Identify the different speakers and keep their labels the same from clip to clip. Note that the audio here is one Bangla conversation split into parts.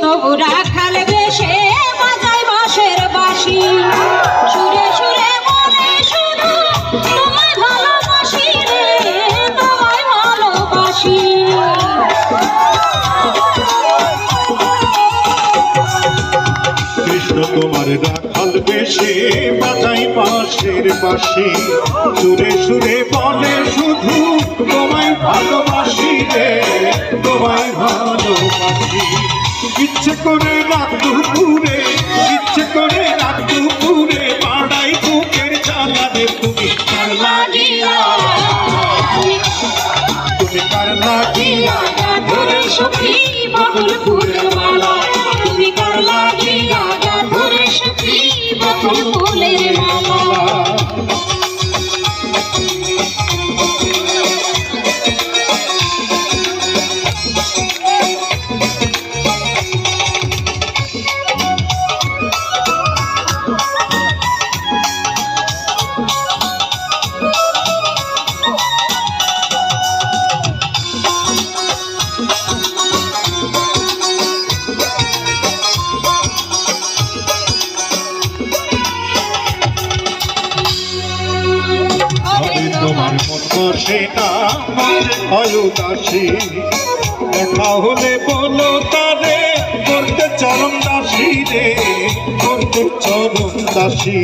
Speaker 1: তবু রাখাল বেশে বাজায় বাঁশের বাঁশি। সুরে সুরে বলে শুধু তোমায় ভালোবাসি রে, তোমায় ভালোবাসি।
Speaker 2: তোমার রাখাল সুরে সুরে বলে শুধু তোমায় ভালোবাসি রে, তোমায় ভালোবাসি। ইচ্ছে করে রাত দুপুরে, ইচ্ছে করে রাত দুপুরে পাড়াই বুকের চালানে তুমি তুমি কার লাগিয়া?
Speaker 1: ধরে সখী ফুলের মালা তুমি কার লাগিয়া? ধরে সখী ফুলের মালা
Speaker 2: তোমার মন বসে না উদাসী দেখা হলে বলো তারে করতে চরম দাসী রে করতে চরম দাসী।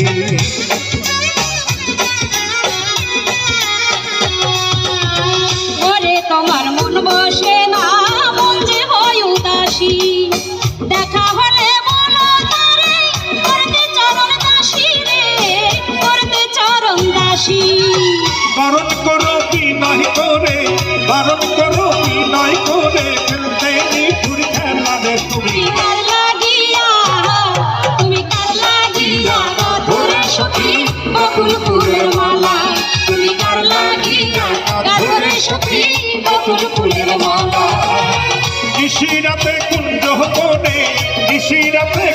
Speaker 2: বারণ করো বিনয় করে খেলতে নিঠুর খেলা তুমি।
Speaker 1: তুমি কার লাগিয়া তুমি কার লাগিয়া ধরে সখী বকুল ফুলের মালা। তুমি কার লাগিয়া ধরে সখী বকুল মালা।
Speaker 2: নিশিরাতে কুঞ্জ বনে নিশিরাতে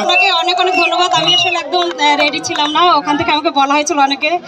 Speaker 1: আপনাকে অনেক অনেক ধন্যবাদ। আমি আসলে একদম রেডি ছিলাম না। ওখান থেকে আমাকে বলা হয়েছিল অনেকে।